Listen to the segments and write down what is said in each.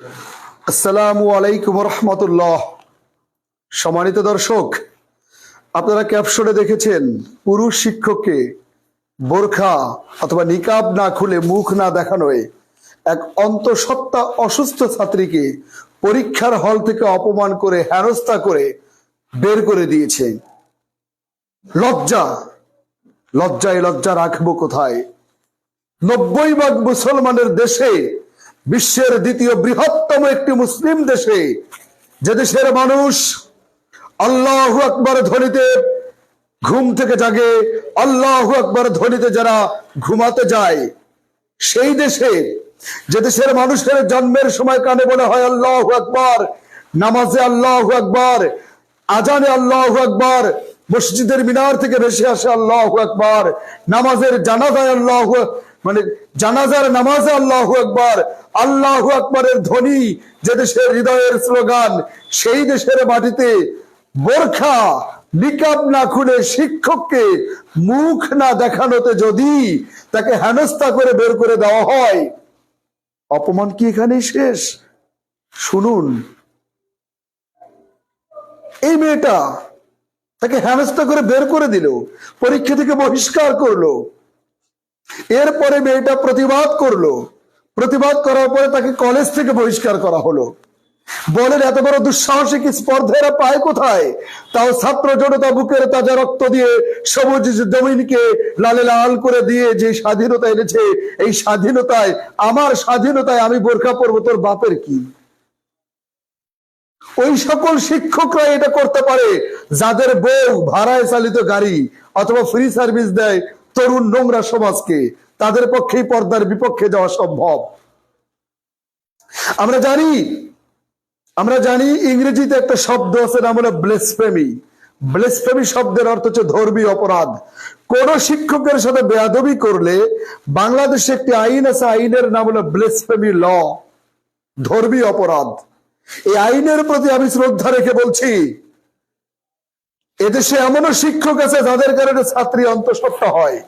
আসসালামু আলাইকুম রহমতুল্লাহ সম্মানিত দর্শক, আপনারা ক্যাপশনে দেখেছেন, পুরুষ শিক্ষককে বোরখা অথবা নিকাব না খুলে মুখ না দেখানোয় এক অন্তঃসত্ত্বা অসুস্থ ছাত্রীকে পরীক্ষার হল থেকে অপমান করে, হেনস্থা করে বের করে দিয়েছে। লজ্জা, লজ্জায় লজ্জা রাখব কোথায়? নব্বই ভাগ মুসলমানের দেশে বিশ্বের দ্বিতীয় বৃহত্তম একটি মুসলিম দেশে যে দেশের মানুষ আল্লাহ আকবর ধ্বনিতে ঘুম থেকে জাগে, আল্লাহ আকবর ধ্বনিতে যারা ঘুমাতে যায়, সেই দেশে যে দেশের মানুষের জন্মের সময় কানে বলে হয় আল্লাহ আকবর, নামাজে আল্লাহ আকবর, আজানে আল্লাহ আকবর, মসজিদের মিনার থেকে ভেসে আসে আল্লাহ আকবর, নামাজের জানাজায় আল্লাহ মানে জানাজার নামাজে আল্লাহ আকবর, আল্লাহ আকবরের ধ্বনি যে দেশের হৃদয়ের স্লোগান, সেই দেশের মাটিতে বোরখা নিকাব না খুলে শিক্ষককে মুখ না দেখানোতে যদি তাকে হেনস্থা করে বের করে দেওয়া হয়, অপমান কি এখানেই শেষ? শুনুন। এই মেয়েটা তাকে হেনস্থা করে বের করে দিল, পরীক্ষা থেকে বহিষ্কার করল। এরপরে মেয়েটা প্রতিবাদ করল। প্রতিবাদ করার পরে তাকে কলেজ থেকে বহিষ্কার করা হলো। বলেন, এত বড় দুঃসাহসিক স্পর্ধেরা পায় কোথায়? তাও ছাত্র জনতা বুকের তাজা রক্ত দিয়ে সবুজ জমিনকে লালে লাল করে দিয়ে যে স্বাধীনতা এনেছে, এই স্বাধীনতায়, আমার স্বাধীনতায় আমি বোরখা পরবো, তোর বাপের কি? ওই সকল শিক্ষকরা এটা করতে পারে, যাদের বউ ভাড়ায় চালিত গাড়ি অথবা ফ্রি সার্ভিস দেয় তরুণ নোংরা সমাজকে তাদের পক্ষেই পর্দার বিপক্ষে যাওয়া সম্ভব। আমরা জানি আমরা জানি ইংরেজিতে একটা শব্দ আছে, নাম হলো ব্লেসফেমি ব্লেসফেমি শব্দের অর্থ হচ্ছে ধর্মীয় অপরাধ। কোন শিক্ষকের সাথে বেয়াদবি করলে বাংলাদেশে একটি আইন আছে, আইনের নাম হলো ব্লেসফেমি ল ধর্মীয় অপরাধ। এই আইনের প্রতি আমি শ্রদ্ধা রেখে বলছি এদেশে এমনও শিক্ষক আছে যাদের কারণে ছাত্রী অন্তঃসত্ত্বা হয়।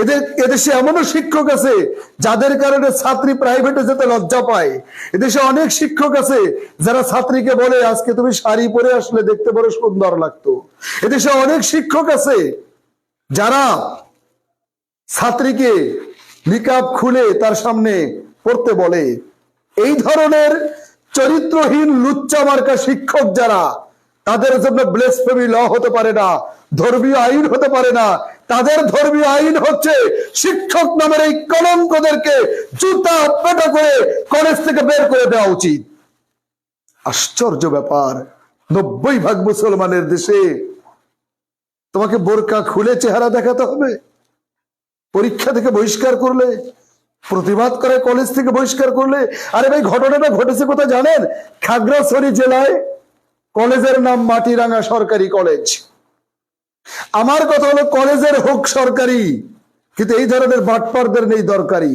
এদের, এদেশে এমনও শিক্ষক আছে যাদের কারণে ছাত্রী প্রাইভেটে যেতে লজ্জা পায়। এদেশে অনেক শিক্ষক আছে যারা ছাত্রীকে বলে, আজকে তুমি শাড়ি পরে আসলে দেখতে সুন্দর লাগতো। এদেশে অনেক শিক্ষক আছে যারা ছাত্রীকে নিকাব খুলে তার সামনে পড়তে বলে। এই ধরনের চরিত্রহীন লুচ্চা মার্কা শিক্ষক যারা তাদের জন্য ব্লেসফেমি ল হতে পারে না, ধর্মীয় আইন হতে পারে না। তাদের ধর্মীয় আইন হচ্ছে শিক্ষক নামের এই কলঙ্কদেরকে জুতা পেটা করে কলেজ থেকে বের করে দেওয়া উচিত। আশ্চর্য ব্যাপার, নব্বই ভাগ মুসলমানের দেশে তোমাকে বোরকা খুলে চেহারা দেখাতে হবে, পরীক্ষা থেকে বহিষ্কার করলে, প্রতিবাদ করে কলেজ থেকে বহিষ্কার করলে। আরে ভাই, ঘটনাটা ঘটেছে কোথায় জানেন? খাগড়াছড়ি জেলায় কলেজের নাম মাটিরাঙ্গা সরকারি কলেজ। আমার কথা হলো কলেজের হোক সরকারি, কিন্তু এই ধরনের বাটপারদের নেই দরকারি।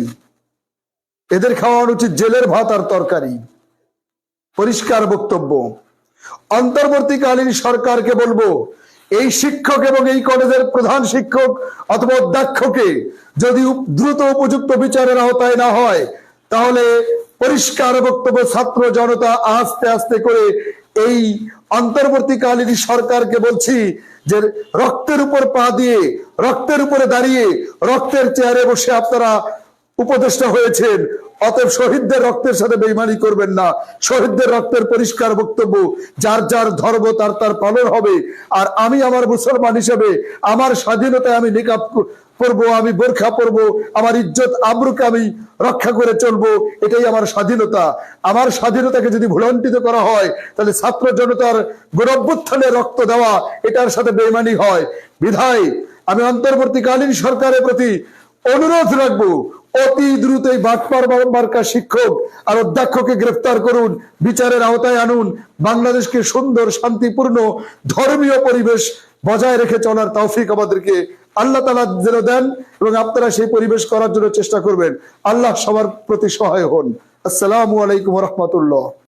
এদের খাওয়ানো উচিত জেলের ভাত আর তরকারি। পরিষ্কার বক্তব্য। অন্তর্বর্তীকালীন সরকারকে বলব, এই শিক্ষক এবং এই কলেজের প্রধান শিক্ষক অথবা অধ্যক্ষকে যদি দ্রুত উপযুক্ত বিচারের আওতায় না হয়, তাহলে পরিষ্কার বক্তব্য ছাত্র জনতা আস্তে আস্তে করে এই অন্তর্বর্তীকালীন সরকারকে বলছি যে রক্তের উপর পা দিয়ে, রক্তের উপরে দাঁড়িয়ে, রক্তের চেয়ারে বসে আপনারা উপদেষ্টা হয়েছেন। অতএব শহীদদের রক্তের সাথে বেইমানি করবেন না। শহীদদের রক্তের পরিষ্কার বক্তব্য, যার যার ধর্ম তার তার পালন হবে। আর আমি আমার মুসলমান হিসেবে, আমার স্বাধীনতায় আমি নিকাব পরবো আমি বোরখা পরবো, আমার ইজ্জত আব্রুকে আমি রক্ষা করে চলবো, এটাই আমার স্বাধীনতা। আমার স্বাধীনতাকে যদি ভুলণ্ঠিত করা হয়, তাহলে ছাত্র জনতার গৌরবোত্থানে রক্ত দেওয়া, এটার সাথে বেইমানি হয়। বিধায়, আমি অন্তর্বর্তীকালীন সরকারের প্রতি অনুরোধ রাখব, অতি দ্রুত এই বাটপার মার্কা শিক্ষক আর অধ্যক্ষকে গ্রেফতার করুন, বিচারের আওতায় আনুন, বাংলাদেশকে সুন্দর, শান্তিপূর্ণ, ধর্মীয় পরিবেশ বজায় রেখে চলার তৌফিক আমাদেরকে আল্লাহ তালা যেন দেন এবং আপনারা সেই পরিবেশ করার জন্য চেষ্টা করবেন। আল্লাহ সবার প্রতি সহায় হন। আসসালামু আলাইকুম রহমতুল্লাহ।